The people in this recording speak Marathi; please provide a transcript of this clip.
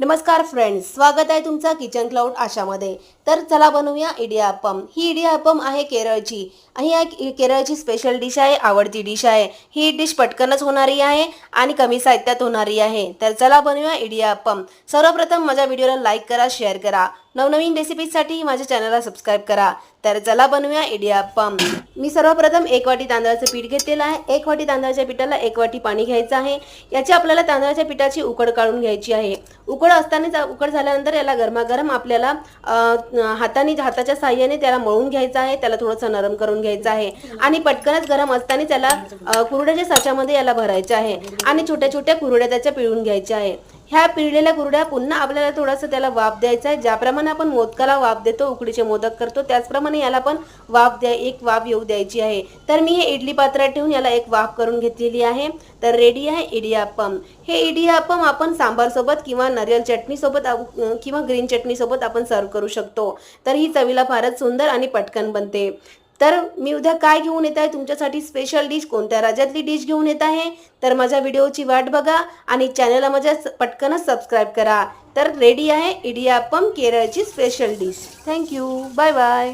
नमस्कार फ्रेंड्स स्वागत आहे तुमचा किचन क्लाउड आशामध्ये. तर चला बनवूया इडियापम ही इडियापम आहे केरळची. ही आहे केरळची स्पेशल डिश आहे आवडती डिश आहे. ही डिश पटकनच होणारी आहे आणि कमी साहित्यात होणारी आहे. तर चला बनवूया इडियापम सर्वप्रथम माझ्या व्हिडिओला लाईक करा शेअर करा. नवनवीन रेसिपीजसाठी माझ्या चॅनलला सबस्क्राईब करा. तर चला बनवूया इडियाप्पम मी सर्वप्रथम एक वाटी तांदळाचं पीठ घेतलेलं आहे. एक वाटी तांदळाच्या पिठाला एक वाटी पाणी घ्यायचं आहे. याची आपल्याला तांदळाच्या पिठाची उकड काढून घ्यायची आहे. उकड असतानाच उकड झाल्यानंतर याला गरमागरम आपल्याला हाताने हाताच्या साह्याने त्याला मळून घ्यायचं आहे. त्याला थोडंसं नरम करून घ्यायचं आहे. आणि पटकनच गरम असताना त्याला कुरड्याच्या साच्यामध्ये याला भरायचं आहे. आणि छोट्या छोट्या कुरड्या त्याच्या पिळून घ्यायच्या आहे. ह्या पिळलेल्या कुरड्या पुन्हा आपल्याला थोडंसं त्याला वाफ द्यायचा आहे. ज्याप्रमाणे आपण मोदकाला वाफ देतो उकडीचे मोदक करतो त्याचप्रमाणे याला पण वाफ द्या एक वाफ येऊ द्यायची आहे. तर मी हे इडली पात्रात ठेवून याला एक वाफ करून घेतलेली आहे. तर रेडी आहे इडियापम. हे इडियापम आपण सांबारसोबत किंवा नारियल चटणीसोबत किंवा ग्रीन चटणीसोबत आपण सर्व करू शकतो. तर ही चवीला फारच सुंदर आणि पटकन बनते. तर मी उद्या काय घेऊन येत आहे? तुमच्यासाठी स्पेशल डिश कोणत्या राज्यातली डिश घेऊन येत आहे? तर माझ्या व्हिडिओची वाट बघा आणि चॅनलला माझ्या पटकनच सबस्क्राईब करा. तर रेडी आहे इडियापम केरळची special dish thank you bye bye